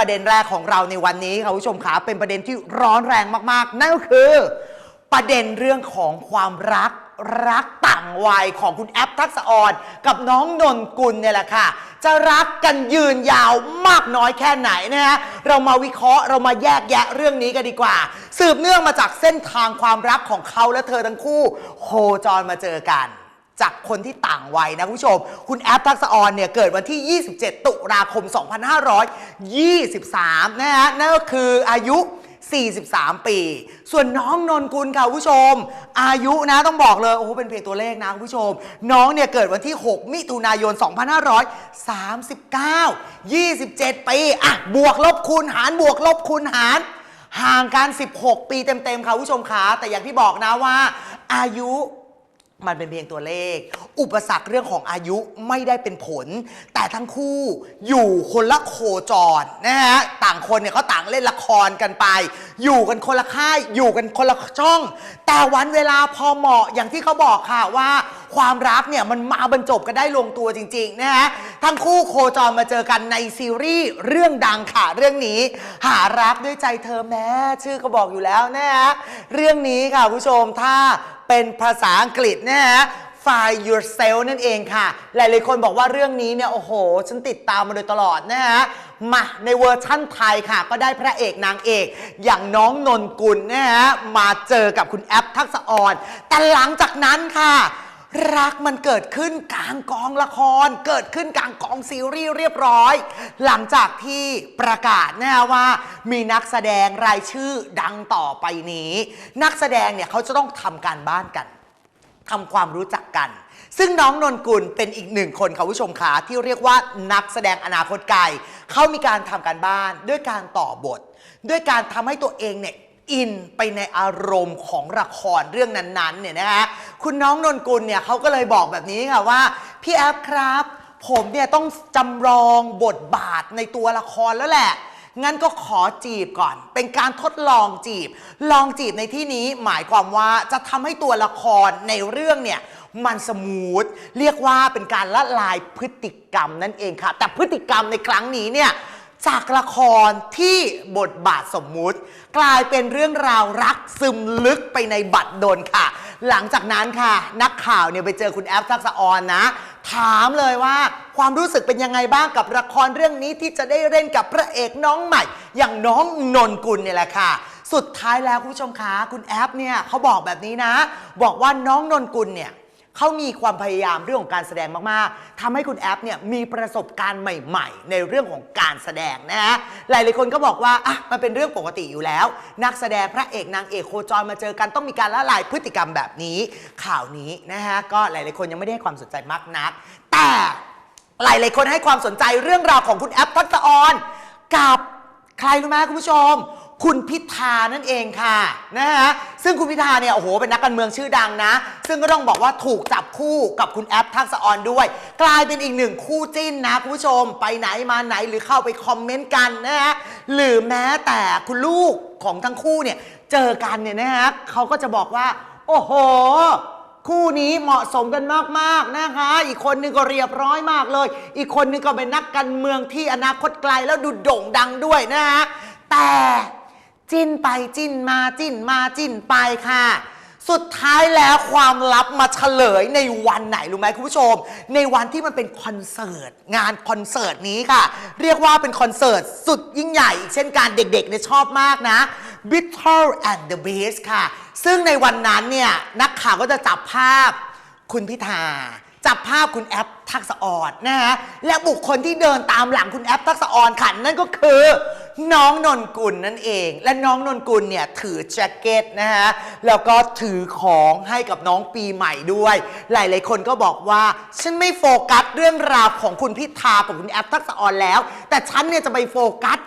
ประเด็นแรกของเราในวันนี้ค่ะคุณผู้ชมขาเป็นประเด็นที่ร้อนแรงมากๆ นั่นก็คือ ประเด็นเรื่องของความรักรักต่างวัยของคุณแอปทักษะออนกับน้องนนกุลเนี่ยแหละค่ะ จะรักกันยืนยาวมากน้อยแค่ไหนนะฮะเรามาวิเคราะห์เรามาแยกแยะเรื่องนี้กันดีกว่า สืบเนื่องมาจากเส้นทางความรักของเขาและเธอทั้งคู่ โคจรมาเจอกัน จากคนที่ต่างวัยนะคุณผู้ชม คุณแอปทักษออนเนี่ยเกิดวันที่ 27 ตุลาคม 2523 นะฮะนั่นก็คืออายุ 43 ปี ส่วนน้องนนกุลค่ะคุณผู้ชม อายุนะต้องบอกเลย โอ้โหเป็นเพียงตัวเลขนะคุณผู้ชม น้องเนี่ยเกิดวันที่ 6 มิถุนายน 2539 27 ปี อะ บวกลบคูณหารบวกลบคูณหาร ห่างกัน 16 ปีเต็มๆค่ะคุณผู้ชมคะแต่อย่างที่บอกนะว่า อายุ มันเป็นเพียงตัวเลข อุปสรรคเรื่องของอายุไม่ได้เป็นผล แต่ทั้งคู่อยู่คนละโคจรนะฮะต่างคนเนี่ยเขาต่างเล่นละครกันไป อยู่กันคนละค่ายอยู่กันคนละช่อง แต่วันเวลาพอเหมาะอย่างที่เขาบอกค่ะว่า ความรักเนี่ยมันมาบรรจบกันได้ลงตัวจริงๆนะฮะทั้งคู่โคจรมาเจอกันในซีรีส์เรื่องดังค่ะเรื่องนี้ หารักด้วยใจเธอแม้ชื่อก็บอกอยู่แล้วนะฮะเรื่องนี้ค่ะคุณผู้ชมถ้าเป็นภาษาอังกฤษนะฮะ Find yourself นั่นเองค่ะ หลายๆคนบอกว่าเรื่องนี้เนี่ย โอ้โห ฉันติดตามมาโดยตลอดนะฮะ มาในเวอร์ชั่นไทยค่ะ ก็ได้พระเอกนางเอก อย่างน้องนนกุลนะฮะ มาเจอกับคุณแอปทักษะออน แต่หลังจากนั้นค่ะ รักมันเกิดขึ้นกลางกองละคร เกิดขึ้นกลางกองซีรีส์เรียบร้อย หลังจากที่ประกาศนะว่า มีนักแสดงรายชื่อดังต่อไปนี้ นักแสดงเนี่ยเขาจะต้องทำการบ้านกันทำความรู้จักกัน ซึ่งน้องนนกุลเป็นอีกหนึ่งคนค่ะผู้ชมขาที่เรียกว่านักแสดงอนาคตไกลเขามีการทำการบ้านด้วยการต่อบท ด้วยการทำให้ตัวเองเนี่ยอินไปในอารมณ์ของละครเรื่องนั้นๆเนี่ยนะคะ คุณน้องนนกุลเนี่ยเขาก็เลยบอกแบบนี้ค่ะว่า พี่แอฟครับ ผมเนี่ยต้องจำลองบทบาทในตัวละครแล้วแหละ งั้นก็ขอจีบก่อน เป็นการทดลองจีบ ลองจีบในที่นี้หมายความว่าจะทำให้ตัวละครในเรื่องเนี่ยมันสมูท เรียกว่าเป็นการละลายพฤติกรรมนั่นเองค่ะ แต่พฤติกรรมในครั้งนี้เนี่ย จากละครที่บทบาทสมมุติ กลายเป็นเรื่องราวรักซึมลึกไปในบัตรดลค่ะ หลังจากนั้นค่ะ นักข่าวเนี่ยไปเจอคุณแอฟทักษะออนนะ ถามเลยว่าความรู้สึกเป็นยังไงบ้างกับละครเรื่องนี้ที่จะได้เล่นกับพระเอกน้องใหม่ อย่างน้องนนกุลเนี่ยแหละค่ะ สุดท้ายแล้วคุณผู้ชมคะคุณแอฟเนี่ยเขาบอกแบบนี้นะ บอกว่าน้องนนกุลเนี่ย เขามีความพยายามเรื่องของการแสดงมากๆทำให้คุณแอปเนี่ยมีประสบการณ์ใหม่ๆ ในเรื่องของการแสดงนะฮะหลายๆคนก็บอกว่าอะมันเป็นเรื่องปกติอยู่แล้ว นักแสดงพระเอกนางเอกโคจรมาเจอกันต้องมีการละลายพฤติกรรมแบบนี้ ข่าวนี้นะฮะก็หลายๆคนยังไม่ได้ให้ความสนใจมากนัก แต่หลายๆคนให้ความสนใจเรื่องราวของคุณแอปทักษะออนกับใครรู้ไหมคุณผู้ชม คุณพิธานั่นเองค่ะนะฮะซึ่งคุณพิธาเนี่ยโอ้โหเป็นนักการเมืองชื่อดังนะ ซึ่งก็ต้องบอกว่าถูกจับคู่กับคุณแอปทักษะออนด้วย กลายเป็นอีกหนึ่งคู่จิ้นนะคุณผู้ชม ไปไหนมาไหนหรือเข้าไปคอมเมนต์กันนะฮะหรือแม้แต่คุณลูกของทั้งคู่เนี่ยเจอกันเนี่ยนะฮะเขาก็จะบอกว่า โอ้โหคู่นี้เหมาะสมกันมากๆนะคะ อีกคนนึงก็เรียบร้อยมากเลย อีกคนนึงก็เป็นนักการเมืองที่อนาคตไกลแล้วดูโด่งดังด้วยนะฮะแต่ จิ้นไปจิ้นมาจิ้นมาจิ้นไปค่ะ สุดท้ายแล้วความลับมาเฉลยในวันไหนรู้ไหมคุณผู้ชม ในวันที่มันเป็นคอนเสิร์ตงานคอนเสิร์ตนี้ค่ะ เรียกว่าเป็นคอนเสิร์ตสุดยิ่งใหญ่อีกเช่นการเด็กๆเนี่ยชอบมากนะ Beatles and the Beast ค่ะ ซึ่งในวันนั้นเนี่ยนักข่าวก็จะจับภาพคุณพิธาจับภาพคุณแอปทักษะออนนะฮะและบุคคลที่เดินตามหลังคุณแอปทักษะออนค่ะนั่นก็คือ น้องนนกุลนั่นเอง และน้องนนกุลเนี่ยถือแจ็คเก็ตนะฮะแล้วก็ถือของให้กับน้องปีใหม่ด้วย หลายๆคนก็บอกว่า ฉันไม่โฟกัสเรื่องราวของคุณพิธากับคุณแอปทักษะออนแล้ว แต่ฉันเนี่ยจะไปโฟกัส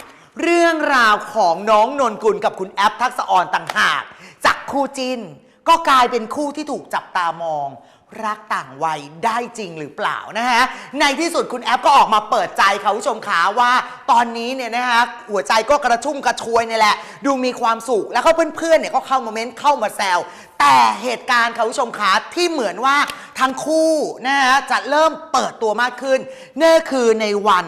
เรื่องราวของน้องนนกุลกับคุณแอปทักษะออนต่างหาก จากคู่จิ้น ก็กลายเป็นคู่ที่ถูกจับตามอง รักต่างวัยได้จริงหรือเปล่านะฮะ ในที่สุดคุณแอปก็ออกมาเปิดใจค่ะคุณผู้ชมขาว่าตอนนี้เนี่ยนะฮะหัวใจก็กระชุ่มกระชวยเนี่ยแหละ ดูมีความสุขแล้วก็เพื่อนๆเนี่ยก็เข้ามาเม้นเข้ามาแซวแต่เหตุการณ์ค่ะคุณผู้ชมขาที่เหมือนว่าทั้งคู่นะฮะจะเริ่มเปิดตัวมากขึ้นนั่นคือในวัน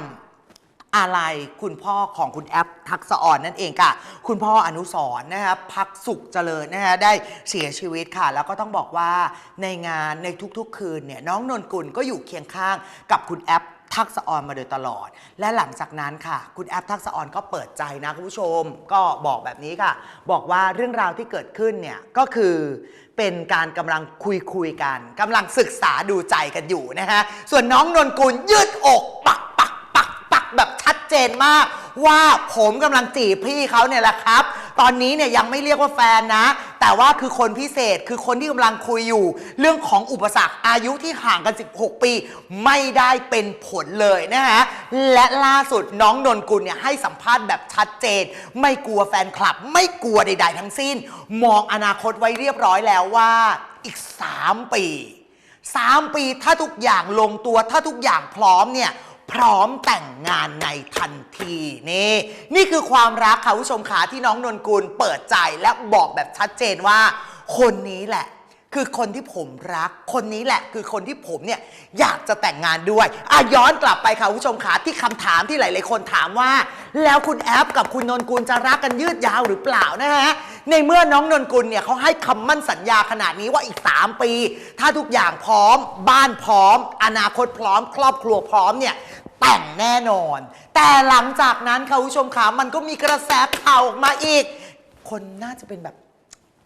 อะไรคุณพ่อของคุณแอปทักษะอ่อนนั่นเองค่ะ คุณพ่ออนุสรณ์นะคะพักสุขเจริญนะคะได้เสียชีวิตค่ะ แล้วก็ต้องบอกว่าในงานในทุกๆ คืนเนี่ยน้องนนกุลก็อยู่เคียงข้างกับคุณแอปทักษะออนมาโดยตลอด และหลังจากนั้นค่ะ คุณแอปทักษะออนก็เปิดใจนะคุณผู้ชม ก็บอกแบบนี้ค่ะ บอกว่าเรื่องราวที่เกิดขึ้นเนี่ยก็คือเป็นการกำลังคุยคุยกันกำลังศึกษาดูใจกันอยู่นะฮะส่วนน้องนนกุลยืดอกปักปักปักปักแบบ ชัดเจนมาก ว่าผมกำลังจีบพี่เขาเนี่ยแหละครับ ตอนนี้เนี่ยยังไม่เรียกว่าแฟนนะ แต่ว่าคือคนพิเศษคือคนที่กำลังคุยอยู่ เรื่องของอุปสรรคอายุที่ห่างกัน 16 ปี ไม่ได้เป็นผลเลยนะฮะและล่าสุดน้องนนกุลเนี่ยให้สัมภาษณ์แบบชัดเจน ไม่กลัวแฟนคลับ ไม่กลัวใด ๆ ทั้งสิ้น มองอนาคตไว้เรียบร้อยแล้วว่าอีก 3 ปี 3 ปีถ้าทุกอย่างลงตัวถ้าทุกอย่างพร้อมเนี่ย พร้อมแต่งงานในทันทีนี่นี่คือความรักค่ะผู้ชมขาที่น้องนนกุลเปิดใจและบอกแบบชัดเจนว่า คนนี้แหละ คือคนที่ผมรัก คนนี้แหละคือคนที่ผมเนี่ยอยากจะแต่งงานด้วยอะย้อนกลับไปค่ะคุณผู้ชมขาที่คำถามที่หลาย ๆ คนถามว่า แล้วคุณแอฟกับคุณนนกุลจะรักกันยืดยาวหรือเปล่านะฮะในเมื่อน้องนนกุลเนี่ยเขาให้คำมั่นสัญญาขนาดนี้ว่าอีก 3 ปี ถ้าทุกอย่างพร้อม บ้านพร้อม อนาคตพร้อม ครอบครัวพร้อมเนี่ยแต่งแน่นอน แต่หลังจากนั้นค่ะคุณผู้ชมขามันก็มีกระแสข่าวออกมาอีก คนน่าจะเป็นแบบ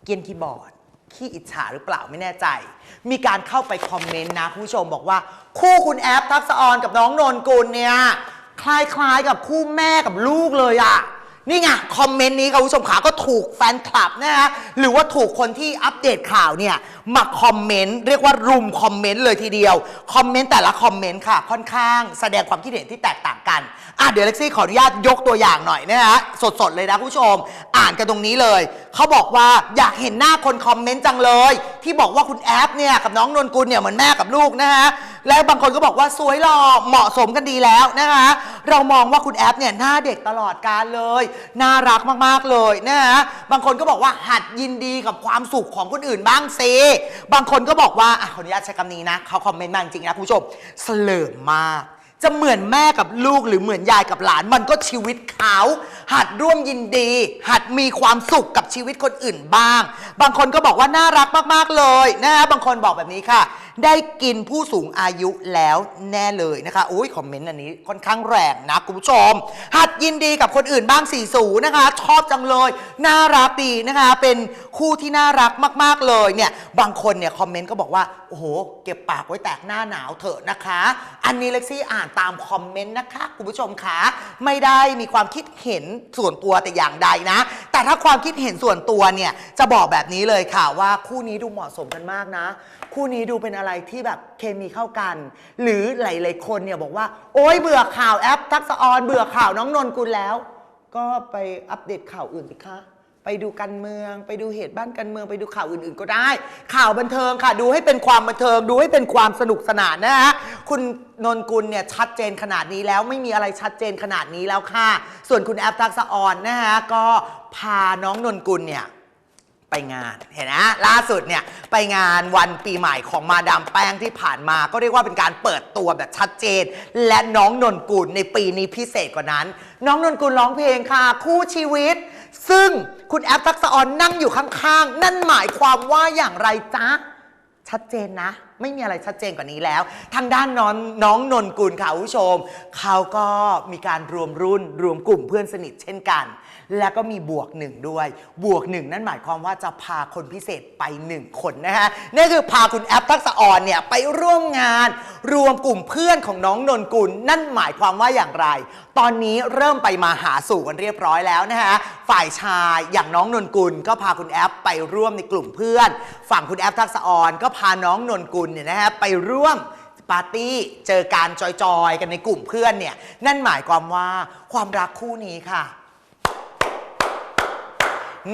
เกียนคีย์บอร์ด ขี้อิจฉาหรือเปล่าไม่แน่ใจ มีการเข้าไปคอมเมนต์นะคุณผู้ชมบอกว่า คู่คุณแอฟทักษะออนกับน้องนนกุลเนี่ยคล้ายๆกับคู่แม่กับลูกเลยอะ นี่ไงคอมเมนต์นี้ค่ะคุณผู้ชมขาก็ถูกแฟนคลับนะฮะหรือว่าถูกคนที่อัปเดตข่าวเนี่ยมาคอมเมนต์เรียกว่ารุมคอมเมนต์เลยทีเดียวคอมเมนต์แต่ละคอมเมนต์ค่ะ ค่อนข้างแสดงความคิดเห็นที่แตกต่างกันอะเดี๋ยวเล็กซี่ขออนุญาตยกตัวอย่างหน่อยนะฮะสดๆเลยนะคุณผู้ชม อ่านกันตรงนี้เลยเขาบอกว่าอยากเห็นหน้าคนคอมเมนต์จังเลย ที่บอกว่าคุณแอฟเนี่ยกับน้องนนกุลเนี่ยเหมือนแม่กับลูกนะฮะแล้วบางคนก็บอกว่าสวยหล่อเหมาะสมกันดีแล้วนะคะ เรามองว่าคุณแอฟเนี่ยหน้าเด็กตลอดการเลย น่ารักมากๆเลยนะฮะบางคนก็บอกว่าหัดยินดีกับความสุขของคนอื่นบ้างสิบางคนก็บอกว่าอะขออนุญาตใช้คำนี้นะเขาคอมเมนต์มาจริงๆนะคุณผู้ชมเสลิมมาก จะเหมือนแม่กับลูกหรือเหมือนยายกับหลาน มันก็ชีวิตเขาหัดร่วมยินดี หัดมีความสุขกับชีวิตคนอื่นบ้าง บางคนก็บอกว่าน่ารักมากๆเลยนะฮะบางคนบอกแบบนี้ค่ะ ได้กินผู้สูงอายุแล้วแน่เลยนะคะอุ้ยคอมเมนต์อันนี้ค่อนข้างแรงนะคุณผู้ชม หัดยินดีกับคนอื่นบ้างสี่สูนะคะชอบจังเลยน่ารักดีนะคะ เป็นคู่ที่น่ารักมาก ๆเลยเนี่ยบางคนเนี่ยคอมเมนต์ก็บอกว่า โอ้โห เก็บปากไว้แตกหน้าหนาวเถอะนะคะ อันนี้เล็กซี่อ่านตามคอมเมนต์นะคะคุณผู้ชมคะไม่ได้มีความคิดเห็นส่วนตัวแต่อย่างใดนะ แต่ถ้าความคิดเห็นส่วนตัวเนี่ยจะบอกแบบนี้เลยค่ะว่าคู่นี้ดูเหมาะสมกันมากนะ คู่นี้ดูเป็นอะไรที่แบบเคมีเข้ากัน หรือหลายๆคนเนี่ยบอกว่า โอ๊ยเบื่อข่าวแอป ทักษะออนเบื่อข่าวน้องนนกุลแล้ว ก็ไปอัปเดตข่าวอื่นสิคะ ไปดูการเมือง ไปดูเหตุบ้านการเมือง ไปดูข่าวอื่นๆก็ได้ ข่าวบันเทิงค่ะ ดูให้เป็นความบันเทิง ดูให้เป็นความสนุกสนานนะฮะคุณนนกุลเนี่ยชัดเจนขนาดนี้แล้วไม่มีอะไรชัดเจนขนาดนี้แล้วค่ะ ส่วนคุณแอฟทักษะออนนะฮะก็พาน้องนนกุลเนี่ย ไปงานเห็นนะล่าสุดเนี่ยไปงานวันปีใหม่ของมาดามแป้งที่ผ่านมา ก็เรียกว่าเป็นการเปิดตัวแบบชัดเจน และน้องนนกุลในปีนี้พิเศษกว่านั้น น้องนนกุลร้องเพลงค่ะ คู่ชีวิต ซึ่งคุณแอฟทักษะออนนั่งอยู่ข้างๆ นั่นหมายความว่าอย่างไรจ๊ะ ชัดเจนนะ ไม่มีอะไรชัดเจนกว่านี้แล้ว ทางด้านน้องน้องนนกุลค่ะคุณผู้ชม เขาก็มีการรวมรุ่นรวมกลุ่มเพื่อนสนิทเช่นกัน แล้วก็มีบวกหนึ่งด้วย บวกหนึ่งนั่นหมายความว่าจะพาคนพิเศษไปหนึ่งคนนะฮะนั่นคือพาคุณแอปทักษะออนเนี่ยไปร่วมงาน รวมกลุ่มเพื่อนของน้องนนกุลนั่นหมายความว่าอย่างไร ตอนนี้เริ่มไปมาหาสู่กันเรียบร้อยแล้วนะฮะ ฝ่ายชายอย่างน้องนนกุล ก็พาคุณแอปไปร่วมในกลุ่มเพื่อน ฝั่งคุณแอปทักษะออนก็พาน้องนนกุลเนี่ยนะฮะไปร่วมปาร์ตี้เจอการจอยๆ กันในกลุ่มเพื่อนเนี่ยนั่นหมายความว่าความรักคู่นี้ค่ะ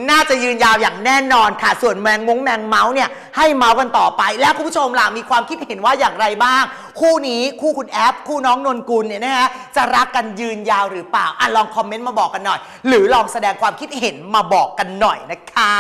น่าจะยืนยาวอย่างแน่นอนค่ะ ส่วนแมงมงแมงเมาส์เนี่ยให้เมาส์กันต่อไป แล้วคุณผู้ชมล่ะมีความคิดเห็นว่าอย่างไรบ้าง คู่นี้คู่คุณแอปคู่น้องนนกุลเนี่ยนะฮะจะรักกันยืนยาวหรือเปล่าอะลองคอมเมนต์มาบอกกันหน่อย หรือลองแสดงความคิดเห็นมาบอกกันหน่อยนะคะ